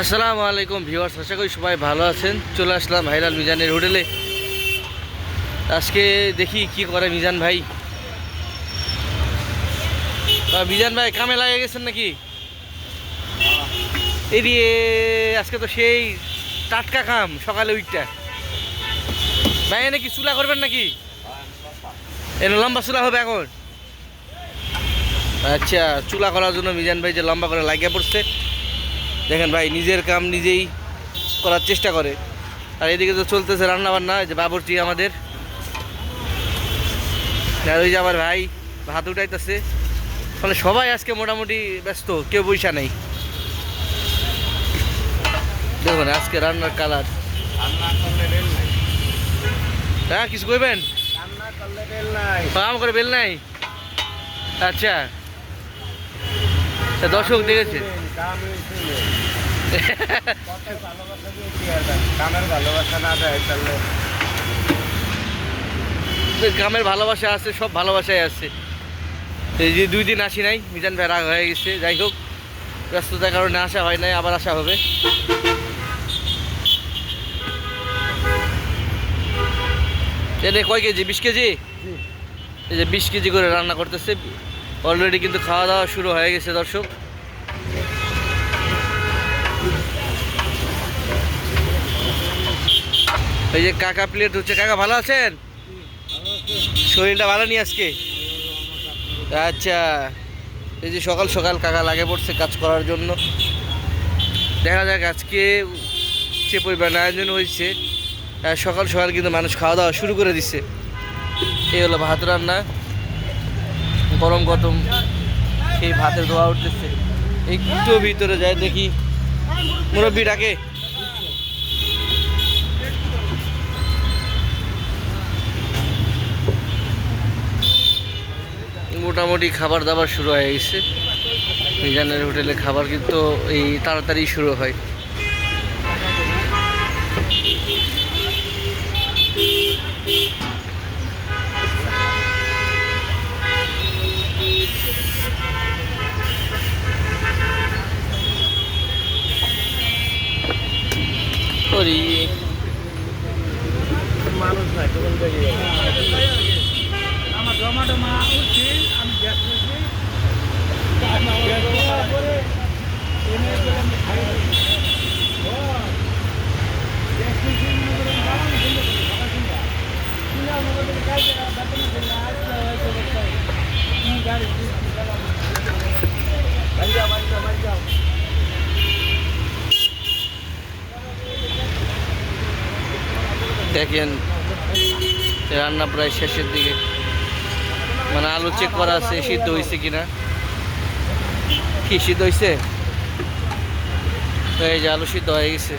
আসসালামু আলাইকুম ভিউয়ার্স, আশা করি সবাই ভালো আছেন। চলে আসলাম ভাইরাল মিজানের হোটেলে। আজকে দেখি কি করে মিজান ভাই। মিজান ভাই, কামে লাগে গেছেন নাকি? এই দিয়ে আজকে তো সেই টাটকা কাম, সকালে উইকটা ভাই নাকি চুলা করবেন নাকি? এনে লম্বা চুলা হবে এখন। আচ্ছা চুলা করার জন্য মিজান ভাই যে লম্বা করে লাগিয়ে পড়ছে দেখেন ভাই নিজের কাম নিজেই করার চেষ্টা করে। আর এদিকে তো চলতেছে রান্না বান্না যে বাবরচি আমাদের। আর ওই যে আমার ভাই ভাত উঠাইতেছে। মানে সবাই আজকে মোটামুটি ব্যস্ত কেউ পয়সা নেই। দেখুন আজকে রান্নার কালার। হ্যাঁ কিছু করবেন কাম করে বেল নাই? আচ্ছা তা দর্শক দেখেছে কাম হয়েছে কত ভালোবাসা দিয়েছি আর কামের ভালোবাসা না দেয় তাহলে গ্রামের ভালোবাসা আছে সব ভালোবাসাই আছে। এই যে দুই দিন আসি নাই মিজান ভাই রাগ হয়ে গেছে। যাই হোক ব্যস্ততার কারণে আসা হয় নাই আবার আসা হবে। এটা কয় কেজি? বিশ কেজি? এই যে বিশ কেজি করে রান্না করতেছে। অলরেডি কিন্তু খাওয়া দাওয়া শুরু হয়ে গেছে, দর্শক। এই যে কাকা প্লেট হচ্ছে। কাকা, ভালো আছেন? শরীরটা ভালো নেই আজকে? আচ্ছা এই যে সকাল সকাল কাকা লাগে পড়ছে কাজ করার জন্য। দেখা যাক আজকে যে পরিমাণ আয়োজন হয়েছে। সকাল সকাল কিন্তু মানুষ খাওয়া দাওয়া শুরু করে দিচ্ছে এই হলো ভাত রান্না। গরম গরম সেই ভাতের ধোয়া উঠতেছে। একটু ভিতরে যায় দেখি। মুরব্বী ডাকে। মোটামুটি খাবার দাবার শুরু হয়ে গেছে। মিজানের হোটেলে খাবার কিন্তু এই তাড়াতাড়ি শুরু হয়। করি দেখেন, রান্না প্রায় শেষের দিকে। মানে আলু চেক করা আছে, সিদ্ধ হয়েছে কিনা। কি, সিদ্ধ হয়েছে তো এই যে আলু সিদ্ধ হয়ে গেছে।